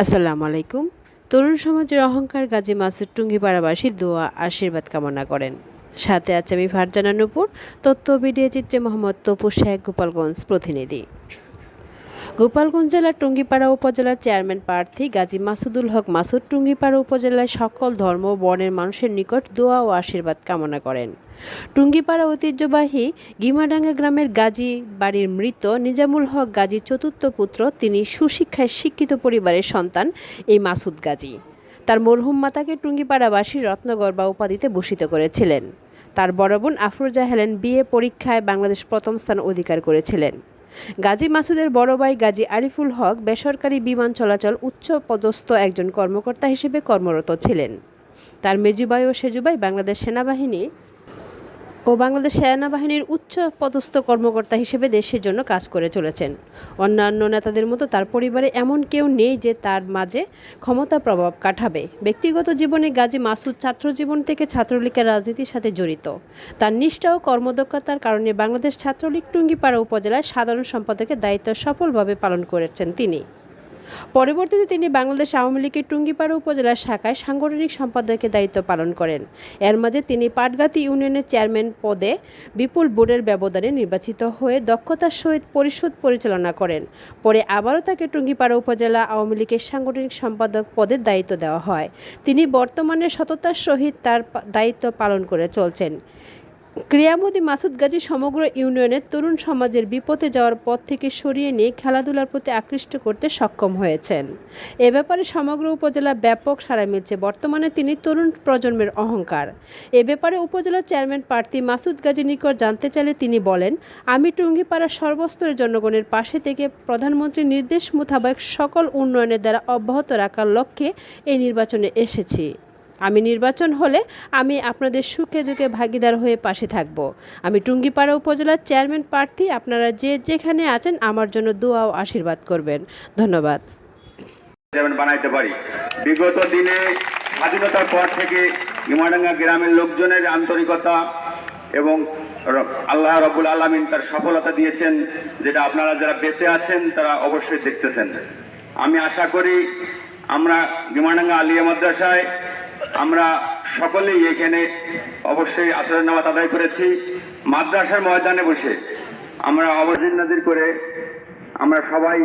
আসসালামু আলাইকুম। তরুণ সমাজের অহংকার গাজী মাসুদ টুঙ্গিপাড়াবাসী দোয়া, আশীর্বাদ, কামনা করেন। সাথে আছে আমি ফারজানা নুপুর, তথ্য ভিডিও চিত্রে মোহাম্মদ তপু শেখ, গোপালগঞ্জ প্রতিনিধি। গোপালগঞ্জ জেলার টুঙ্গিপাড়া উপজেলার চেয়ারম্যান প্রার্থী গাজী মাসুদুল হক মাসুদ টুঙ্গিপাড়া উপজেলায় সকল ধর্ম বর্ণের মানুষের নিকট দোয়া ও আশীর্বাদ কামনা করেন। টুঙ্গিপাড়া ঐতিহ্যবাহী গিমাডাঙ্গা গ্রামের গাজী বাড়ির মৃত নিজামুল হক গাজীর চতুর্থ পুত্র, তিনি সুশিক্ষায় শিক্ষিত পরিবারের সন্তান, এই মাসুদ গাজী। তার মরহুম মাতাকে টুঙ্গিপাড়াবাসী রত্নগর্বা উপাধিতে ভূষিত করেছিলেন। তার বড় বোন আফরোজা হেলেন বিএ পরীক্ষায় বাংলাদেশ প্রথম স্থান অধিকার করেছিলেন। গাজী মাসুদের বড় ভাই গাজী আরিফুল হক বেসরকারি বিমান চলাচল উচ্চ পদস্থ একজন কর্মকর্তা হিসেবে কর্মরত ছিলেন। তার মেজুবাই ও সেজুবাই বাংলাদেশ সেনাবাহিনী ও বাংলাদেশ সেনাবাহিনীর উচ্চ পদস্থ কর্মকর্তা হিসেবে দেশের জন্য কাজ করে চলেছেন। অন্যান্য নেতাদের মতো তার পরিবারে এমন কেউ নেই যে তার মাঝে ক্ষমতা প্রভাব কাটাবে। ব্যক্তিগত জীবনে গাজী মাসুদ ছাত্র জীবন থেকে ছাত্রলীগের রাজনীতির সাথে জড়িত। তার নিষ্ঠা ও কর্মদক্ষতার কারণে বাংলাদেশ ছাত্রলীগ টুঙ্গিপাড়া উপজেলায় সাধারণ সম্পাদকের দায়িত্ব সফলভাবে পালন করেছেন তিনি। পরবর্তীতে তিনি বাংলাদেশ আওয়ামী লীগের টুঙ্গিপাড়া উপজেলার শাখায় সাংগঠনিক সম্পাদকের দায়িত্ব পালন করেন। এর মাঝে তিনি পাটগাতি ইউনিয়নের চেয়ারম্যান পদে বিপুল ভোটের ব্যবধানে নির্বাচিত হয়ে দক্ষতার সহিত পরিষদ পরিচালনা করেন। পরে আবারও তাকে টুঙ্গিপাড়া উপজেলা আওয়ামী লীগের সাংগঠনিক সম্পাদক পদের দায়িত্ব দেওয়া হয়। তিনি বর্তমানে সততার সহিত তার দায়িত্ব পালন করে চলছেন। ক্রিয়ামোদী মাসুদ গাজী সমগ্র ইউনিয়নের তরুণ সমাজের বিপথে যাওয়ার পথ থেকে সরিয়ে নিয়ে খেলাধুলার প্রতি আকৃষ্ট করতে সক্ষম হয়েছেন। এ ব্যাপারে সমগ্র উপজেলা ব্যাপক সাড়া মিলছে। বর্তমানে তিনি তরুণ প্রজন্মের অহংকার। এ ব্যাপারে উপজেলার চেয়ারম্যান প্রার্থী মাসুদ গাজী নিকট জানতে চাইলে তিনি বলেন, আমি টুঙ্গিপাড়ার সর্বস্তরের জনগণের পাশে থেকে প্রধানমন্ত্রীর নির্দেশ মোতাবেক সকল উন্নয়নের দ্বারা অব্যাহত রাখার লক্ষ্যে এই নির্বাচনে এসেছি। আমি নির্বাচন হলে আমি আপনাদের সুখে দুঃখে ভাগিদার হয়ে পাশে থাকব। আমি টুঙ্গিপাড়া উপজেলার চেয়ারম্যান প্রার্থী, আপনারা যে যেখানে আছেন আমার জন্য দোয়া ও আশীর্বাদ করবেন। ধন্যবাদ। বানাইতে পারি। বিগত দিনে স্বাধীনতার পর থেকে ইমাডাঙ্গা গ্রামের লোকজনের আন্তরিকতা এবং আল্লাহ রবুল আলমিন তার সফলতা দিয়েছেন, যেটা আপনারা যারা বেঁচে আছেন তারা অবশ্যই দেখতেছেন। আমি আশা করি আমরা গিমাডাঙ্গা আলিয়া মাদ্রাসায় আমরা সকলেই এখানে অবশ্যই আসরের নামাজ আদায় করেছি। মাদ্রাসার ময়দানে বসে আমরা অবশ্যই নাজির করে আমরা সবাই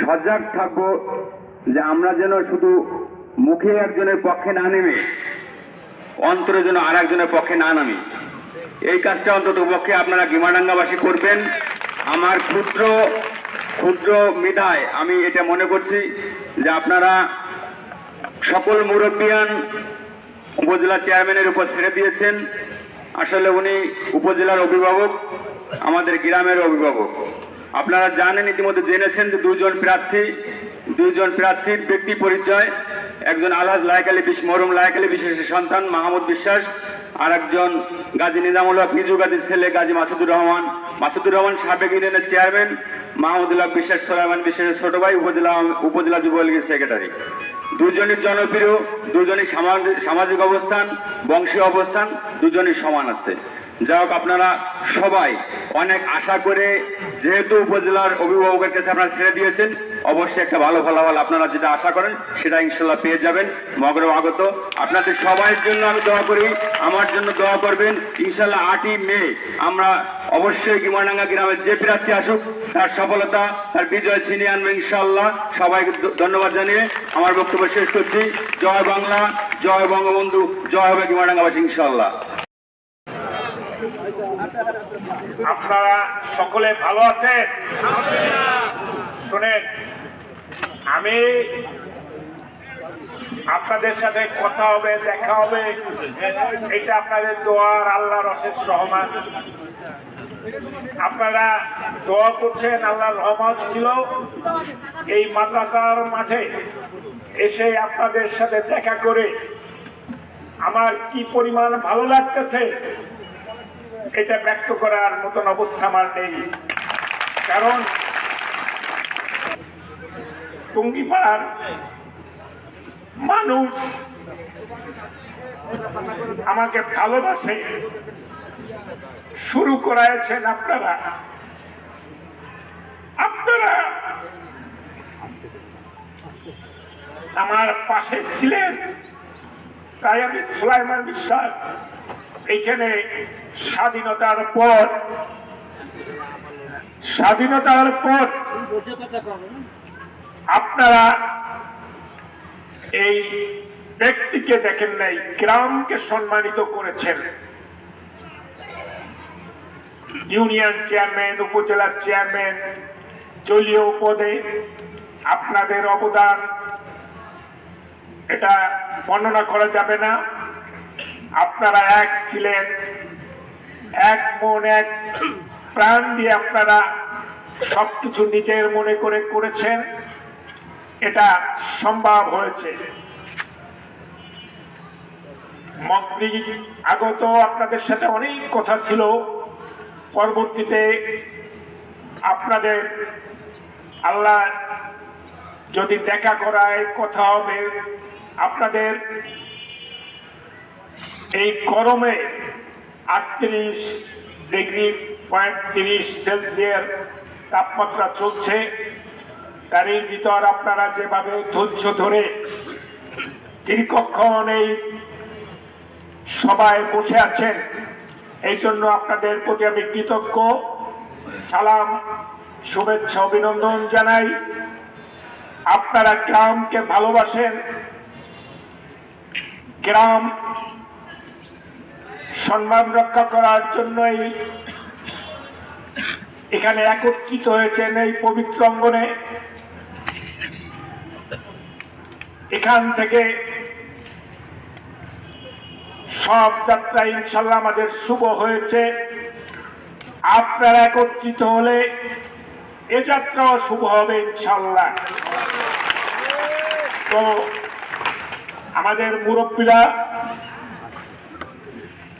সজাগ থাকব যে আমরা যেন শুধু মুখে একজনের পক্ষে না নেমে, অন্তরে যেন আর একজনের পক্ষে না নামি। এই কাজটা অন্তত পক্ষে আপনারা গিমাডাঙ্গাবাসী করবেন। আমার ক্ষুদ্র ক্ষুদ্র মেধায় আমি এটা মনে করছি যে আপনারা সকল মুরব্বিয়ান উপজেলা চেয়ারম্যানের উপর ছেড়ে দিয়েছেন। আসলে উনি উপজেলার অভিভাবক, আমাদের গ্রামের অভিভাবক। আপনারা জানেন, ইতিমধ্যে জেনেছেন যে দুজন প্রার্থী দুজন প্রার্থীর ব্যক্তি পরিচয়। একজন আলহাজ লায়ক আলী বিশ মরুম লায়ক আলী বিশ্বাসের সন্তান, মাহমুদ বিশ্বাস আর একজন গাজী নিজামুল হক নিজু গাজীর ছেলে গাজী মাসুদুর রহমান। মাসুদুর রহমান সাবেক ইউনিয়নের চেয়ারম্যান, মাহমুদুল্লাহ বিশ্বাস সোলাইমান বিশ্বাসের ছোট ভাই, উপজেলা উপজেলা যুবলীগের সেক্রেটারি। দুজনই জনপ্রিয়, দুজনই সামাজিক অবস্থান, বংশীয় অবস্থান, দুজনই সমান আছে। যাই হোক, আপনারা সবাই অনেক আশা করে যেহেতু উপজেলার অভিভাবকের কাছে আপনারা ছেড়ে দিয়েছেন অবশ্যই একটা ভালো ফলাফল আপনারা যেটা আশা করেন, সেটা ইনশাল্লাহ পেয়ে যাবেন। মগর আগত। আপনাদের সবাইয়ের জন্য আমি দোয়া করি, আমার জন্য দোয়া করবেন। ইনশাল্লাহ আটই মে আমরা অবশ্যই গিমাডাঙ্গা গ্রামের যে প্রার্থী আসুক, তার সফলতা, তার বিজয় ছিনিয়ে আনবে ইনশাল্লাহ। সবাইকে ধন্যবাদ জানিয়ে আমার বক্তব্য শেষ করছি। জয় বাংলা, জয় বঙ্গবন্ধু, জয় হবে গিমাডাঙ্গাবাসী ইনশাল্লাহ। আপনারা সকলে ভালো আছেন? শুনেন। আমি আপনাদের সাথে কথা হবে, দেখা হবে। এটা আপনাদের দোয়ার আল্লাহর অশেষ রহমান। আপনারা দোয়া করছেন, আল্লাহর রহমান ছিল এই মাদ্রাসার মাঠে এসে আপনাদের সাথে দেখা করে আমার কি পরিমাণ ভালো লাগতেছে এটা ব্যক্ত করার মতন অবস্থা আমার নেই। কারণ টুঙ্গিপাড়ার মানুষ আমাকে ভালোবাসে। শুরু করাইছেন আপনারা। আপনারা আমার পাশে ছিলেন, তাই আমি সুলাইমান বিশ্বাস, এইখানে স্বাধীনতার পর স্বাধীনতার পর আপনারা এই ব্যক্তিকে দেখেন নাই, গ্রামকে সম্মানিত করেছেন। ইউনিয়ন চেয়ারম্যান উপজেলার চেয়ারম্যান, দলীয় পদে আপনাদের অবদান, এটা বর্ণনা করা যাবে না। আপনারা এক ছিলেন, এক মন, এক প্রাণ দিয়ে আপনারা সবকিছু নিজের মনে করে করেছেন। এটা সম্ভব হয়েছে। মন্ত্রী আগত আপনাদের সাথে অনেক কথা ছিল। পরবর্তীতে আপনাদের আল্লাহ যদি দেখা করায় কথা হবে, আপনাদের এই গরমে আটত্রিশ ডিগ্রি পয়েন্ট তিরিশ সেলসিয়াস তাপমাত্রা চলছে। তারই ভিতর আপনারা যেভাবে ধৈর্য ধরে দীর্ঘক্ষণ এই সবাই বসে আছেন, এই জন্য আপনাদের প্রতি আমি কৃতজ্ঞ। সালাম, শুভেচ্ছা, অভিনন্দন জানাই। আপনারা গ্রামকে ভালোবাসেন। গ্রাম সম্মান রক্ষা করার জন্যই এখানে একত্রিত হয়েছেন এই পবিত্র অঙ্গনে। এখান থেকে সব যাত্রা ইনশাল্লাহ আমাদের শুভ হয়েছে। আপনারা একত্রিত হলে এ যাত্রাও শুভ হবে ইনশাল্লাহ। তো আমাদের মুরব্বীরা,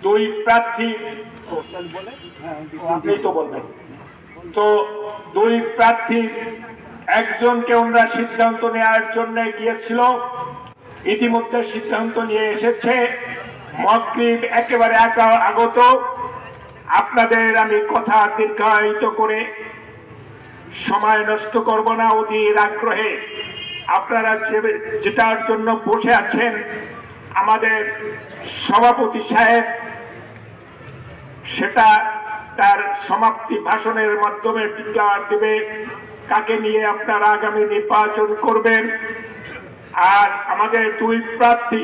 দুই প্রার্থী আপনি তো বলবেন। তো দুই প্রার্থী একজনকে ওনারা সিদ্ধান্ত নেওয়ার জন্য গিয়েছিল, ইতিমধ্যে সিদ্ধান্ত নিয়ে এসেছে। মকরিব একেবারে আগা- আগত। আপনাদের আমি কথা দীর্ঘায়িত করে সময় নষ্ট করব না অধীর আগ্রহে। আপনারা যেটার জন্য বসে আছেন, আমাদের সভাপতি সাহেব সেটা তার সমাপ্তি ভাষণের মাধ্যমে বিজ্ঞান দেবে। কাকে নিয়ে আপনারা আগামী নির্বাচন করবেন। আর আমাদের দুই প্রার্থী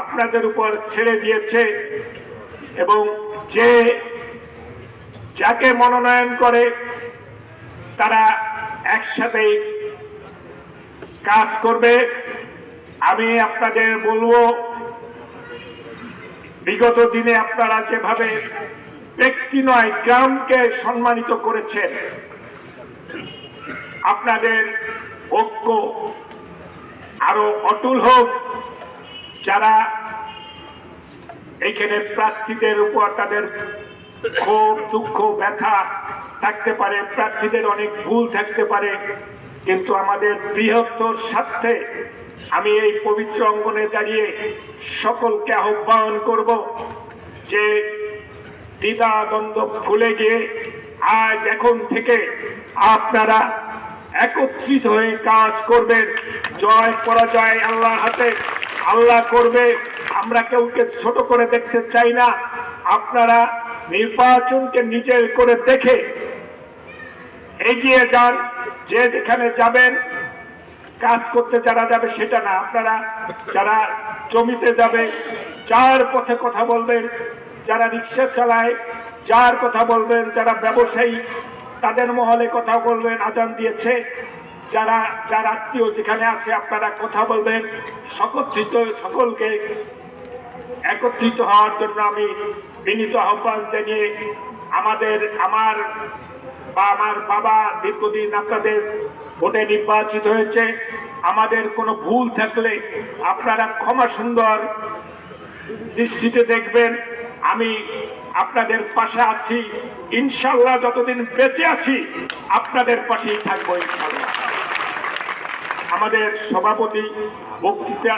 আপনাদের উপর ছেড়ে দিয়েছে এবং যে যাকে মনোনয়ন করে তারা একসাথে কাজ করবে। আমি আপনাদের বলব, বিগত দিনে আপনারা যেভাবে ব্যক্তি নয়, গ্রামকে সম্মানিত করেছেন আপনাদের ঐক্য আরও অটুল হোক, যারা এখানে প্রার্থীদের উপর তাদের ক্ষোভ, দুঃখ, ব্যথা থাকতে পারে, প্রার্থীদের অনেক ভুল থাকতে পারে, কিন্তু আমাদের বৃহত্তর স্বার্থে আমি এই পবিত্র অঙ্গনে দাঁড়িয়ে সকলকে আহ্বান করব যে দ্বিধা দ্বন্দ্ব ভুলে গিয়ে আজ এখন থেকে আপনারা একত্রিত হয়ে কাজ করবেন জয়, পরাজয় আল্লাহ হাতে। আল্লাহ করবে। আমরা কেউকে ছোট করে দেখতে চাই না। আপনারা নির্বাচনকে নিজের করে দেখে এগিয়ে যান। যে যেখানে যাবেন, কাজ করতে যারা যাবে সেটা না। আপনারা যারা জমিতে যাবে, যার পথে কথা বলবেন, যারা রিক্সা চালায়, যার কথা বলবেন, যারা ব্যবসায়ী তাদের মহলে কথা বলবেন আজান দিয়েছে। যারা, যার আত্মীয় যেখানে আছে, আপনারা কথা বলবেন। সকত্রিত সকলকে একত্রিত হওয়ার জন্য আমি বিনীত আহ্বান জানিয়ে আমাদের, আমার বা আমার বাবা দীর্ঘদিন আপনাদের ভোটে নির্বাচিত হয়েছে। আমাদের কোনো ভুল থাকলে আপনারা ক্ষমা সুন্দর দৃষ্টিতে দেখবেন। আমি আপনাদের পাশে আছি, ইনশাল্লাহ যতদিন বেঁচে আছি, আপনাদের পাশেই থাকব ইনশাল্লাহ। আমাদের সভাপতি বক্তৃতা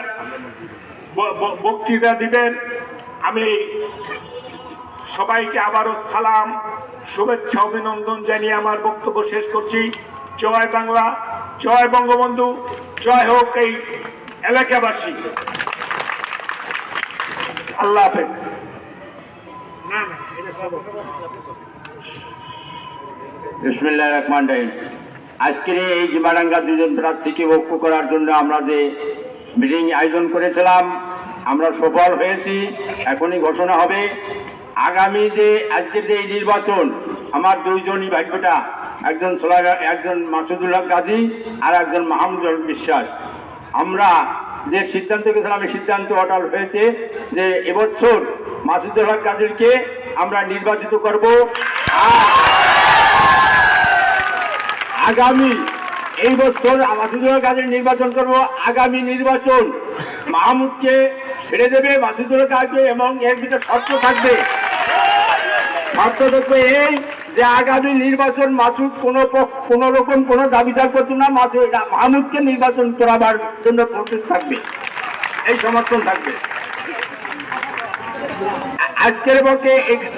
বক্তৃতা দিবেন। আমি সবাইকে আবারও সালাম, শুভেচ্ছা, অভিনন্দন জানিয়ে আমার বক্তব্য শেষ করছি। জয় বাংলা, জয় বঙ্গবন্ধু, জয় হোক এই এলাকাবাসী। আল্লাহ হাফেজ। রহমান রহিম। আজকের এই জিমাডাঙ্গা দুজন প্রার্থীকে ঐক্য করার জন্য আমরা যে মিটিং আয়োজন করেছিলাম, আমরা সফল হয়েছি, এখনই ঘোষণা হবে। আগামী যে আজকের যে এই নির্বাচন, আমার দুইজনই ভাগ্যটা একজন একজন মাসুদুল্লাহ গাজী আর একজন মাহমুদুল বিশ্বাস। আমরা যে সিদ্ধান্ত গেছিলাম এই সিদ্ধান্ত অটল হয়েছে যে এবছর মাসুদুল্লাহ গাজীরকে আমরা নির্বাচিত করব। আগামী এই বছর মাসুদুল কাজের নির্বাচন করব। আগামী নির্বাচন মাহমুদকে ছেড়ে দেবে মাসুদুল কাজকে এবং এর ভিতরে শর্ত থাকবে। শর্ত থাকবে এই যে আগামী নির্বাচন মাসুদ কোন কোন রকম কোন দাবিদার করতো না মাহমুদকে নির্বাচন করাবার জন্য প্রস্তুত থাকবে। এই সমর্থন থাকবে। আ- আজকের পক্ষে এক-